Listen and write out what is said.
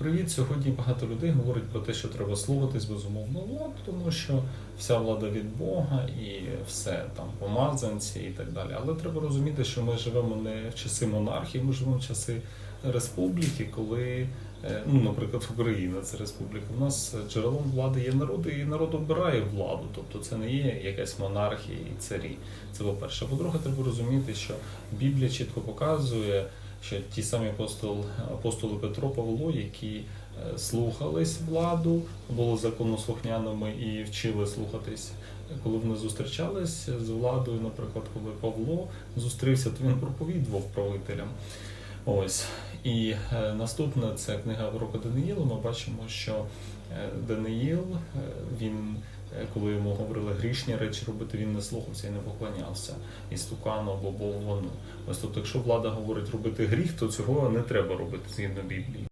Привіт! Сьогодні багато людей говорить про те, що треба слухатись безумовно владу, тому що вся влада від Бога і все там помазанці і так далі. Але треба розуміти, що ми живемо не в часи монархії, ми живемо в часи республіки, коли, е, ну, наприклад, Україна це республіка. У нас джерелом влади є народ, і народ обирає владу. Тобто це не є якась монархія і царі. Це по-перше. По-друге, треба розуміти, що Біблія чітко показує, що ті самі апостол, апостоли Петро Павло, які е, слухались владу, були законослухняними і вчили слухатись. Коли вони зустрічались з владою, наприклад, коли Павло зустрівся, то він проповідував правителям. Ось і е, наступне це книга пророка Даниїла. Ми бачимо, що е, Даниїл він. Е, Коли йому говорили грішні речі робити, він не слухався і не поклонявся і стукану або Богу. Ось тобто, якщо влада говорить робити гріх, то цього не треба робити згідно Біблії.